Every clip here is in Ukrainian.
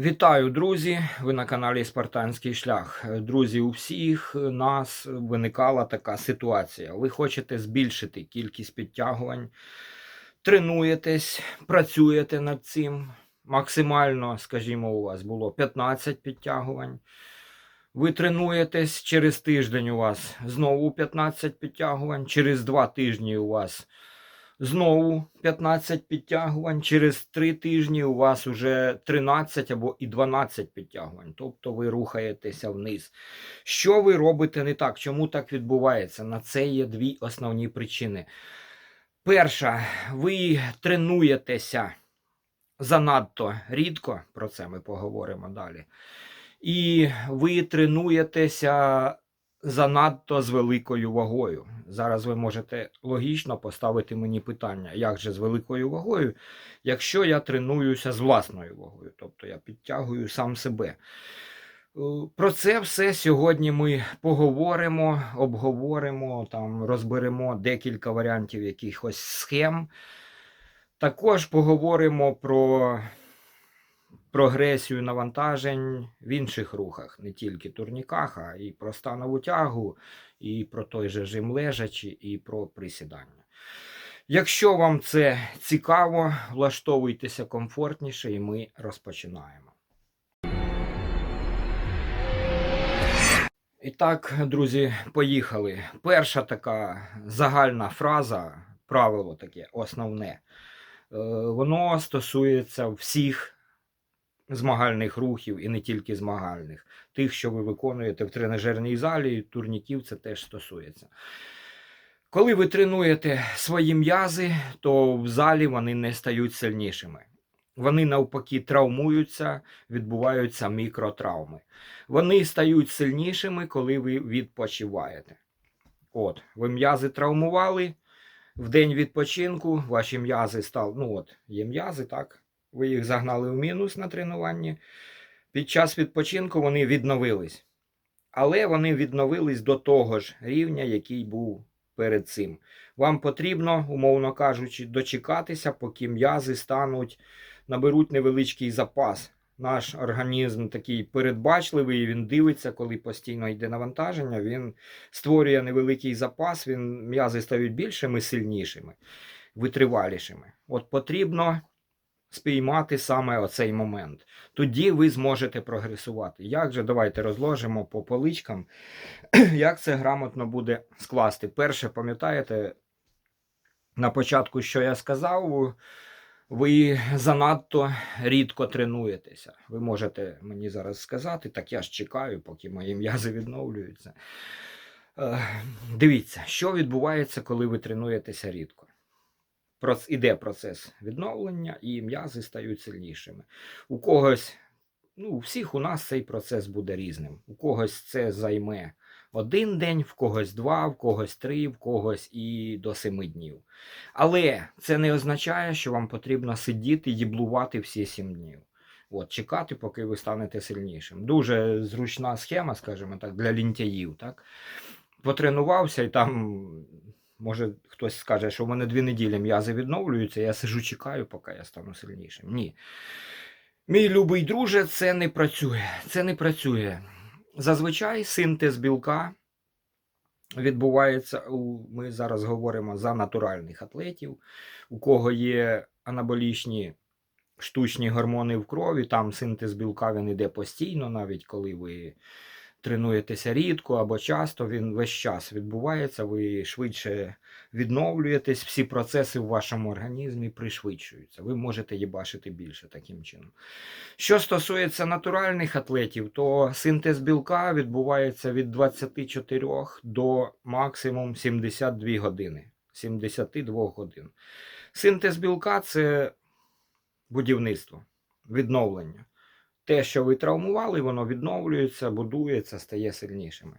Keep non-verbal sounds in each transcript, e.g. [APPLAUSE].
Вітаю, друзі! Ви на каналі Спартанський шлях. Друзі, у всіх нас виникала така ситуація. Ви хочете збільшити кількість підтягувань, тренуєтесь, працюєте над цим. Максимально, скажімо, у вас було 15 підтягувань. Ви тренуєтесь, через тиждень у вас знову 15 підтягувань, через два тижні у вас Знову 15 підтягувань. Через 3 тижні у вас вже 13 або і 12 підтягувань. Тобто ви рухаєтеся вниз. Що ви робите не так? Чому так відбувається? На це є дві основні причини. Перша, ви тренуєтеся занадто рідко, про це ми поговоримо далі. І ви тренуєтеся занадто з великою вагою. Зараз ви можете логічно поставити мені питання, як же з великою вагою, якщо я тренуюся з власною вагою, тобто я підтягую сам себе. Е, Про це все сьогодні ми поговоримо, обговоримо, там, розберемо декілька варіантів якихось схем. Також поговоримо про прогресію навантажень в інших рухах, не тільки турніках, а і про станову тягу, і про той же жим лежачі, і про присідання. Якщо вам це цікаво, влаштовуйтеся комфортніше, і ми розпочинаємо. І так, друзі, поїхали. Перша така загальна фраза, правило таке основне, е, воно стосується всіх змагальних рухів і не тільки змагальних, тих, що ви виконуєте в тренажерній залі, турніків це теж стосується. Коли ви тренуєте свої м'язи, то в залі вони не стають сильнішими. Вони навпаки травмуються, відбуваються мікротравми. Вони стають сильнішими, коли ви відпочиваєте. От, ви м'язи травмували. В день відпочинку ваші м'язи стали. Ну от, є м'язи, так? Ви їх загнали в мінус на тренуванні. Під час відпочинку вони відновились. Але вони відновились до того ж рівня, який був перед цим. Вам потрібно, умовно кажучи, дочекатися, поки м'язи стануть, наберуть невеличкий запас. Наш організм такий передбачливий, він дивиться, коли постійно йде навантаження, він створює невеликий запас, він, м'язи стають більшими, сильнішими, витривалішими. От потрібно спіймати саме оцей момент. Тоді ви зможете прогресувати. Як же, давайте розложимо по поличкам, [CLEARS THROAT] як це грамотно буде скласти. Перше, пам'ятаєте, на початку, що я сказав, ви занадто рідко тренуєтеся. Ви можете мені зараз сказати, так я ж чекаю, поки мої м'язи відновлюються. Е, Дивіться, що відбувається, коли ви тренуєтеся рідко. Іде процес відновлення, і м'язи стають сильнішими. У когось, ну, у всіх у нас цей процес буде різним. У когось це займе один день, в когось два, в когось три, в когось і до семи днів. Але це не означає, що вам потрібно сидіти їблувати всі сім днів. От, чекати, поки ви станете сильнішим. Дуже зручна схема, скажімо так, для лінтяїв. Так? Потренувався і там Може, хтось скаже, що в мене дві неділі м'язи відновлюються, я сижу, чекаю, поки я стану сильнішим. Ні. Мій любий друже, це не працює. Це не працює. Зазвичай синтез білка відбувається. У, ми зараз говоримо за натуральних атлетів, у кого є анаболічні штучні гормони в крові, там синтез білка він іде постійно, навіть коли ви тренуєтеся рідко або часто, він весь час відбувається, ви швидше відновлюєтесь, всі процеси в вашому організмі пришвидшуються. Ви можете їбашити більше таким чином. Що стосується натуральних атлетів, то синтез білка відбувається від 24 до максимум 72 години. 72 годин. Синтез білка це будівництво, відновлення те, що ви травмували, воно відновлюється, будується, стає сильнішими.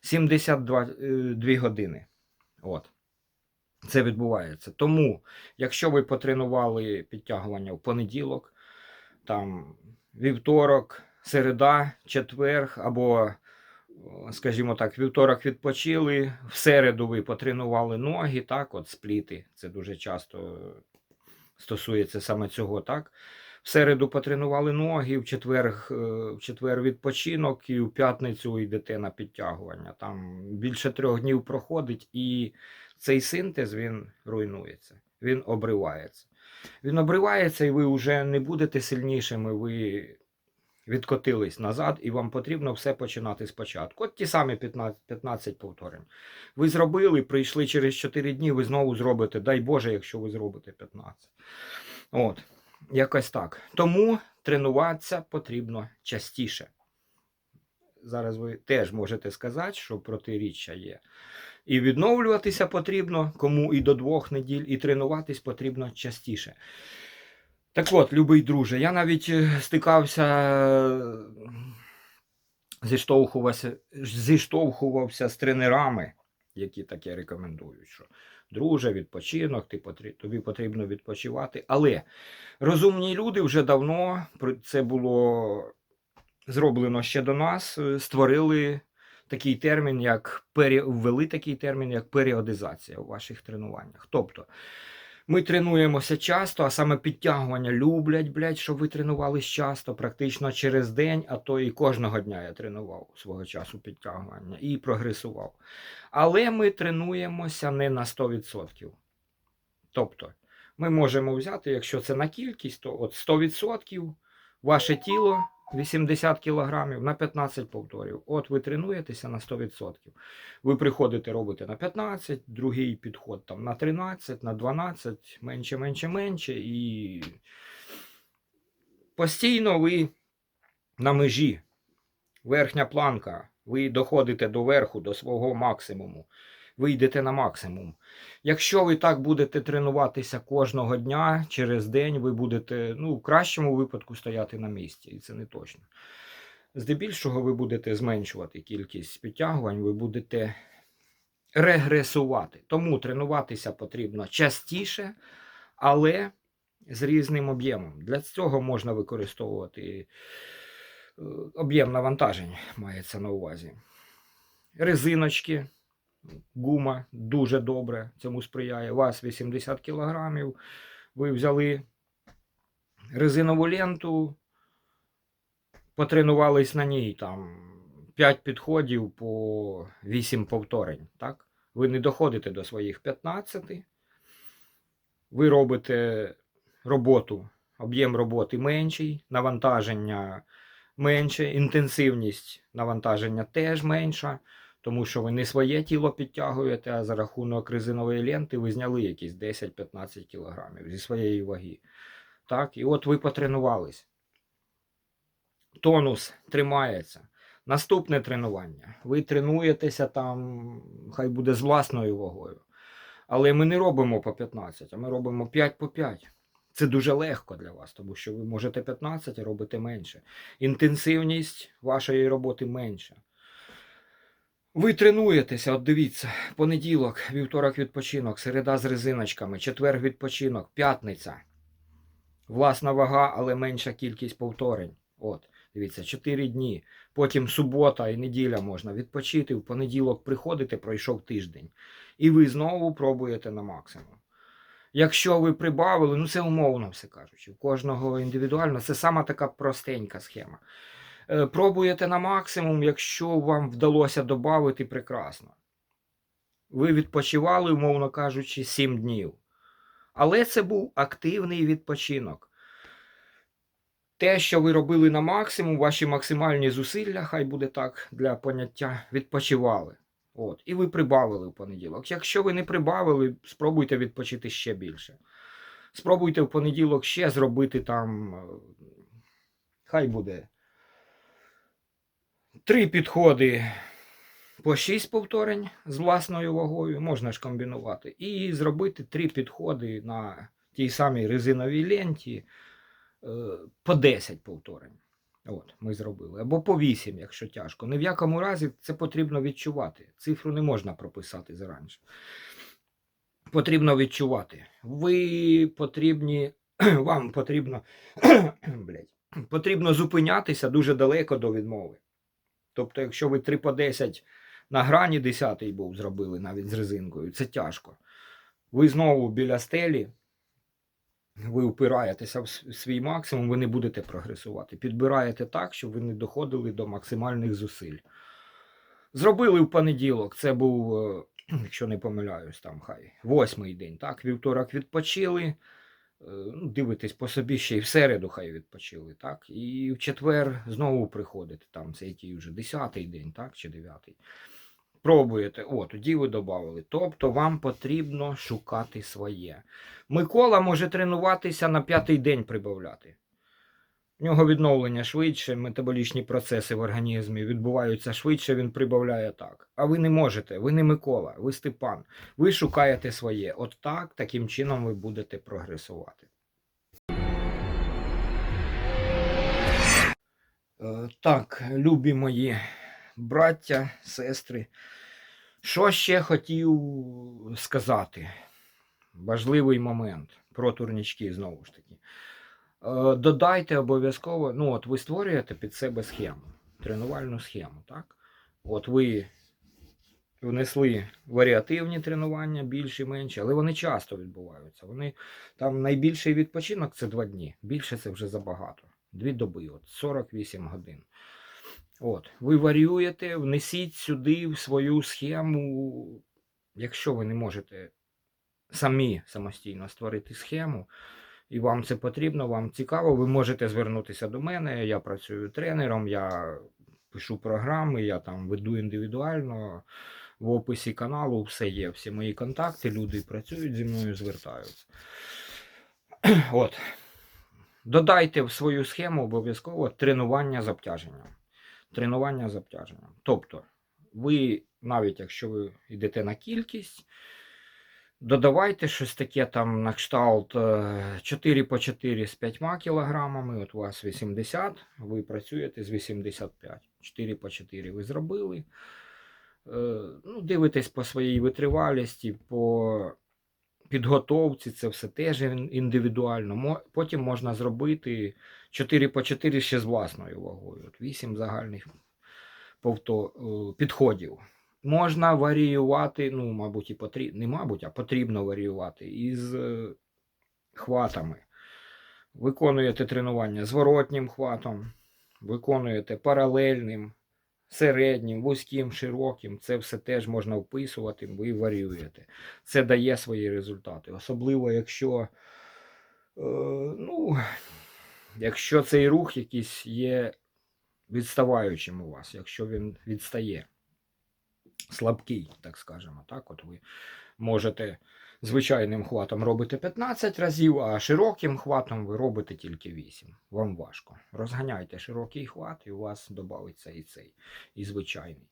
72 2 години. От. Це відбувається. Тому, якщо ви потренували підтягування в понеділок, там вівторок, середа, четверг, або, скажімо так, вівторок відпочили, в середу ви потренували ноги, так, от спліти. Це дуже часто стосується саме цього, так. В середу потренували ноги, в четвер, е, в четвер відпочинок, і в п'ятницю йдете на підтягування. Там більше трьох днів проходить, і цей синтез він руйнується, він обривається. Він обривається, і ви вже не будете сильнішими, ви відкотились назад, і вам потрібно все починати спочатку. От ті самі 15, 15 повторень. Ви зробили, прийшли через 4 дні, ви знову зробите. Дай Боже, якщо ви зробите 15. От, якось так. Тому тренуватися потрібно частіше. Зараз ви теж можете сказати, що протиріччя є. І відновлюватися потрібно, кому і до двох неділь, і тренуватись потрібно частіше. Так от, любий друже, я навіть е, стикався, е, зіштовхувався, зіштовхувався з тренерами, які таке рекомендують, що друже, відпочинок, ти потрі- тобі потрібно відпочивати. Але розумні люди вже давно це було зроблено ще до нас, е, створили такий термін, як пері... ввели такий термін, як періодизація у ваших тренуваннях. Тобто ми тренуємося часто, а саме підтягування люблять, блядь, щоб ви тренувались часто, практично через день, а то і кожного дня я тренував свого часу підтягування і прогресував. Але ми тренуємося не на 100%. Тобто, ми можемо взяти, якщо це на кількість, то от 100% ваше тіло 80 кг на 15 повторів. От ви тренуєтеся на 100%. Ви приходите, робите на 15, другий підход там на 13, на 12, менше, менше, менше. І постійно ви на межі, верхня планка, ви доходите до верху, до свого максимуму. Ви йдете на максимум. Якщо ви так будете тренуватися кожного дня, через день ви будете, ну, в кращому випадку стояти на місці, і це не точно. Здебільшого ви будете зменшувати кількість підтягувань, ви будете регресувати. Тому тренуватися потрібно частіше, але з різним об'ємом. Для цього можна використовувати е, об'єм навантажень, мається на увазі. Резиночки, гума дуже добре цьому сприяє. Вас 80 кг, ви взяли резинову ленту, потренувались на ній там 5 підходів по 8 повторень. Так? Ви не доходите до своїх 15. Ви робите роботу, об'єм роботи менший, навантаження менше, інтенсивність навантаження теж менша, тому що ви не своє тіло підтягуєте, а за рахунок резинової ленти ви зняли якісь 10-15 кілограмів зі своєї ваги. Так, і от ви потренувались. Тонус тримається. Наступне тренування. Ви тренуєтеся там, хай буде з власною вагою. Але ми не робимо по 15, а ми робимо 5 по 5. Це дуже легко для вас, тому що ви можете 15, а робите менше. Інтенсивність вашої роботи менша. Ви тренуєтеся, от дивіться, понеділок, вівторок відпочинок, середа з резиночками, четвер відпочинок, п'ятниця. Власна вага, але менша кількість повторень. От, дивіться, 4 дні. Потім субота і неділя можна відпочити. В понеділок приходите, пройшов тиждень. І ви знову пробуєте на максимум. Якщо ви прибавили, ну це умовно все кажучи, у кожного індивідуально, це сама така простенька схема. Е, Пробуєте на максимум, якщо вам вдалося додати, прекрасно. Ви відпочивали, умовно кажучи, 7 днів. Але це був активний відпочинок. Те, що ви робили на максимум, ваші максимальні зусилля, хай буде так для поняття, відпочивали. От. І ви прибавили в понеділок. Якщо ви не прибавили, спробуйте відпочити ще більше. Спробуйте в понеділок ще зробити там, е, хай буде три підходи по 6 повторень з власною вагою, можна ж комбінувати. І зробити три підходи на тій самій резиновій ленті е, по 10 повторень. От, ми зробили. Або по 8, якщо тяжко. Ні в якому разі це потрібно відчувати. Цифру не можна прописати зараніше. Потрібно відчувати. Ви потрібні, [CLEARS THROAT] вам потрібно, [CLEARS THROAT] блядь, потрібно зупинятися дуже далеко до відмови. Тобто, якщо ви 3 по 10 на грані 10 був зробили навіть з резинкою, це тяжко. Ви знову біля стелі, ви упираєтеся в свій максимум, ви не будете прогресувати. Підбираєте так, щоб ви не доходили до максимальних зусиль. Зробили в понеділок, це був, е, [CLEARS THROAT] якщо не помиляюсь, там хай восьмий день, так, вівторок відпочили. Е, ну, Дивитесь по собі ще й в середу хай відпочили, так? І в четвер знову приходите, там це який вже десятий день, так, чи дев'ятий. Пробуєте, о, тоді ви додали. Тобто вам потрібно шукати своє. Микола може тренуватися на п'ятий день прибавляти. В нього відновлення швидше, метаболічні процеси в організмі відбуваються швидше, він прибавляє так. А ви не можете, ви не Микола, ви Степан. Ви шукаєте своє. От так, таким чином ви будете прогресувати. Е, Так, любі мої браття, сестри. Що ще хотів сказати? Важливий момент про турнічки знову ж таки. Е, Додайте обов'язково, ну от ви створюєте під себе схему, тренувальну схему, так? От ви внесли варіативні тренування, більші, менші, але вони часто відбуваються. Вони там найбільший відпочинок це два дні. Більше це вже забагато. Дві доби, от 48 годин. От, ви варіюєте, внесіть сюди в свою схему, якщо ви не можете самі самостійно створити схему, і вам це потрібно, вам цікаво, ви можете звернутися до мене. Я працюю тренером, я пишу програми, я там веду індивідуально. В описі каналу все є, всі мої контакти, люди працюють зі мною, звертаються. [CLEARS THROAT] От. Додайте в свою схему обов'язково тренування з обтяженням. Тренування з обтяженням. Тобто, ви, навіть якщо ви йдете на кількість, додавайте щось таке там на кшталт е, 4 по 4 з 5 кілограмами, от у вас 80, ви працюєте з 85. 4 по 4 ви зробили. Е, Ну, дивитесь по своїй витривалісті, по підготовці, це все теж індивідуально. Потім можна зробити 4 по 4 ще з власною вагою. От 8 загальних повто, е, підходів. Можна варіювати, ну, мабуть, і потрібно, не мабуть, а потрібно варіювати із е, хватами. Виконуєте тренування зворотнім хватом, виконуєте паралельним, середнім, вузьким, широким. Це все теж можна вписувати, ви варіюєте. Це дає свої результати. Особливо, якщо, е, ну, якщо цей рух якийсь є відставаючим у вас, якщо він відстає, слабкий, так скажемо, так, от ви можете звичайним хватом робити 15 разів, а широким хватом ви робите тільки 8. Вам важко. Розганяйте широкий хват, і у вас додається і цей, і звичайний.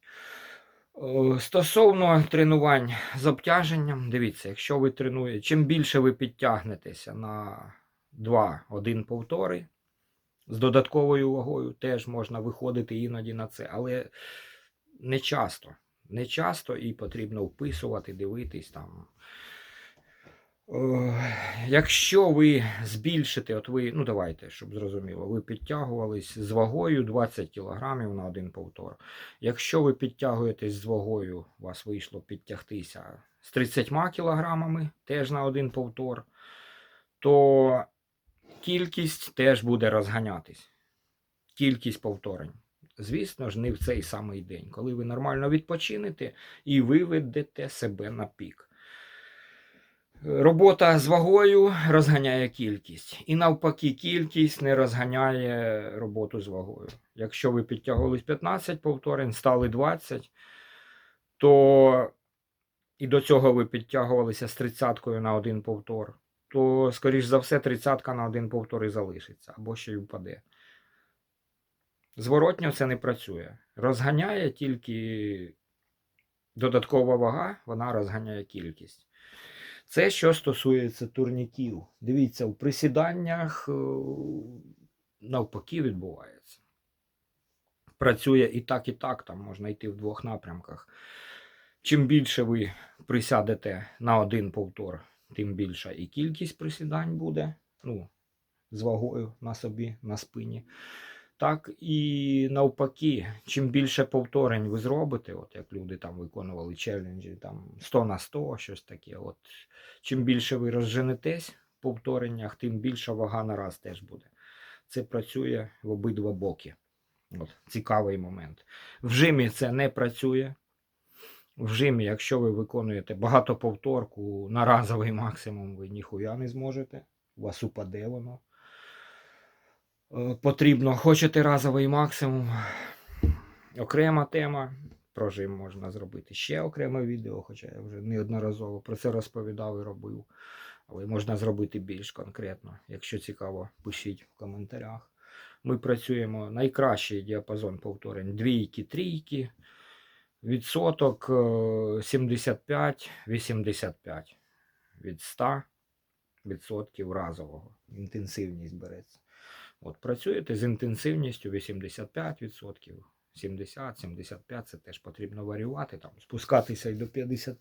Е, Стосовно тренувань з обтяженням, дивіться, якщо ви тренуєте, чим більше ви підтягнетеся на 2-1 повтори з додатковою вагою, теж можна виходити іноді на це, але не часто. Не часто і потрібно вписувати, дивитись там. Якщо ви збільшите, от ви, ну давайте, щоб зрозуміло, ви підтягувались з вагою 20 кг на один повтор. Якщо ви підтягуєтесь з вагою, у вас вийшло підтягтися з 30 кілограмами теж на один повтор, то кількість теж буде розганятись. Кількість повторень. Звісно ж, не в цей самий день, коли ви нормально відпочинете і виведете себе на пік. Робота з вагою розганяє кількість. І навпаки, кількість не розганяє роботу з вагою. Якщо ви підтягувались 15 повторень, стали 20, то і до цього ви підтягувалися з 30 на один повтор, то, скоріш за все, 30 на один повтор і залишиться, або ще й впаде. Зворотньо це не працює. Розганяє тільки додаткова вага, вона розганяє кількість. Це що стосується турніків. Дивіться, в присіданнях е, навпаки відбувається. Працює і так, і так, там можна йти в двох напрямках. Чим більше ви присядете на один повтор, тим більша і кількість присідань буде. Ну, з вагою на собі, на спині. Так і навпаки, чим більше повторень ви зробите, от як люди там виконували челенджі, там 100 на 100, щось таке. От, чим більше ви розженетесь, в повтореннях, тим більша вага на раз теж буде. Це працює в обидва боки. От, цікавий момент. В жимі це не працює. В жимі, якщо ви виконуєте багатоповторку на разовий максимум, ви ніхуя не зможете. У вас упаде воно. Е, Потрібно, хочете разовий максимум. Окрема тема. Про жим можна зробити ще окреме відео, хоча я вже неодноразово про це розповідав і робив. Але можна зробити більш конкретно. Якщо цікаво, пишіть в коментарях. Ми працюємо найкращий діапазон повторень двійки, трійки, відсоток е, 75-85 від 100 відсотків разового. Інтенсивність береться. От працюєте з інтенсивністю 85%, 70-75% це теж потрібно варіювати, там, спускатися й до 50.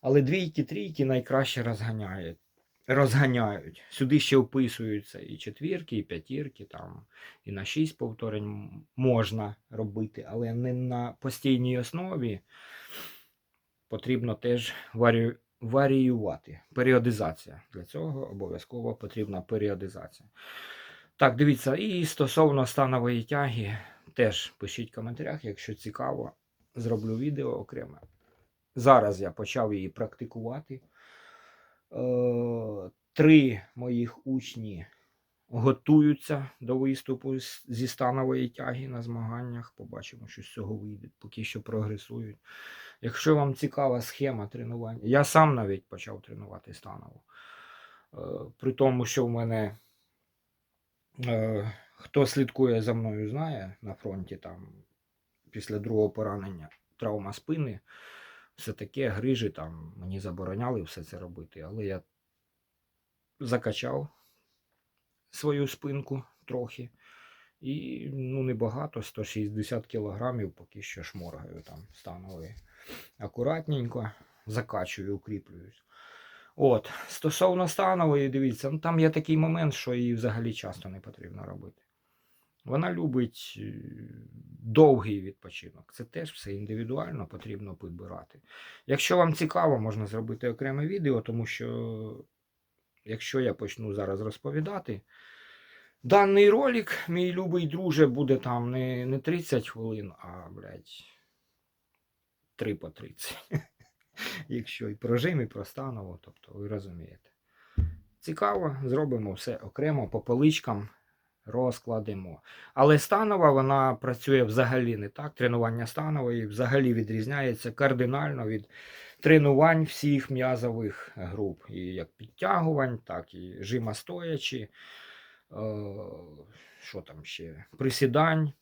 Але двійки, трійки найкраще розганяють. Розганяють. Сюди ще вписуються і четвірки, і п'ятірки, там, і на 6 повторень можна робити, але не на постійній основі. Потрібно теж варі... варіювати. Періодизація. Для цього обов'язково потрібна періодизація. Так, дивіться, і стосовно станової тяги, теж пишіть в коментарях, якщо цікаво, зроблю відео окреме. Зараз я почав її практикувати. Е, Три моїх учні готуються до виступу зі станової тяги на змаганнях. Побачимо, що з цього вийде, поки що прогресують. Якщо вам цікава схема тренування, я сам навіть почав тренувати станову. Е, При тому, що в мене Е, Хто слідкує за мною, знає на фронті там після другого поранення травма спини, все таке, грижі там мені забороняли все це робити, але я закачав свою спинку трохи. І ну небагато, 160 кілограмів, поки що шморгаю там становий. Акуратненько закачую, укріплююсь. От, стосовно станової, дивіться, ну там є такий момент, що її взагалі часто не потрібно робити. Вона любить е, довгий відпочинок. Це теж все індивідуально потрібно підбирати. Якщо вам цікаво, можна зробити окреме відео, тому що якщо я почну зараз розповідати, даний ролик, мій любий друже, буде там не, не 30 хвилин, а, блядь, 3 по 30 якщо і про жим, і про станово, тобто ви розумієте. Цікаво, зробимо все окремо по поличкам розкладемо. Але станова вона працює взагалі не так. Тренування станової взагалі відрізняється кардинально від тренувань всіх м'язових груп. І як підтягувань, так і жима стоячи. Е, що там ще? Присідань.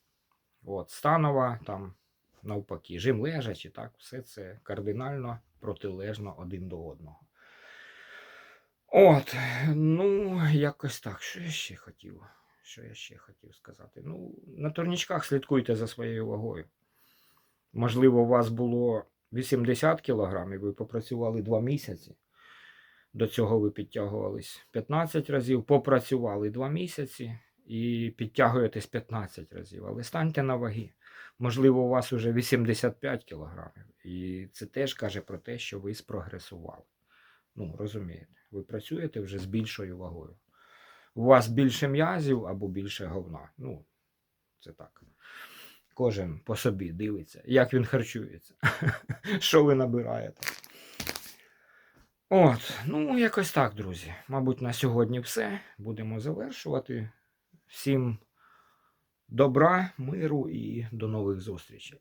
От, станова там навпаки, жим лежачи, так, все це кардинально протилежно один до одного. От, ну, якось так. Що я ще хотів? Що я ще хотів сказати? Ну, на турнічках слідкуйте за своєю вагою. Можливо, у вас було 80 кг, ви попрацювали 2 місяці. До цього ви підтягувались 15 разів, попрацювали 2 місяці і підтягуєтесь 15 разів. Але станьте на ваги. Можливо, у вас вже 85 кілограмів. І це теж каже про те, що ви спрогресували. Ну, розумієте, ви працюєте вже з більшою вагою. У вас більше м'язів або більше говна. Ну, це так. Кожен по собі дивиться, як він харчується, [LAUGHS] що ви набираєте. От, ну, якось так, друзі. Мабуть, на сьогодні все. Будемо завершувати. Всім добра, миру і до нових зустрічей.